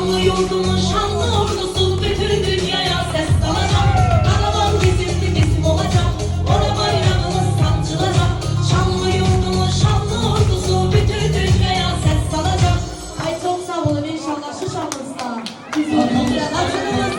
Şanlı yurdunun şanlı ordusu bütün dünyaya ses seslanacak Karavan kesildi bizim olacak Ora bayrağımız sancılacak Şanlı yurdunun şanlı ordusu bütün dünyaya ses seslanacak Ay çok sağ olun inşallah şu şanlınızda Bizim bu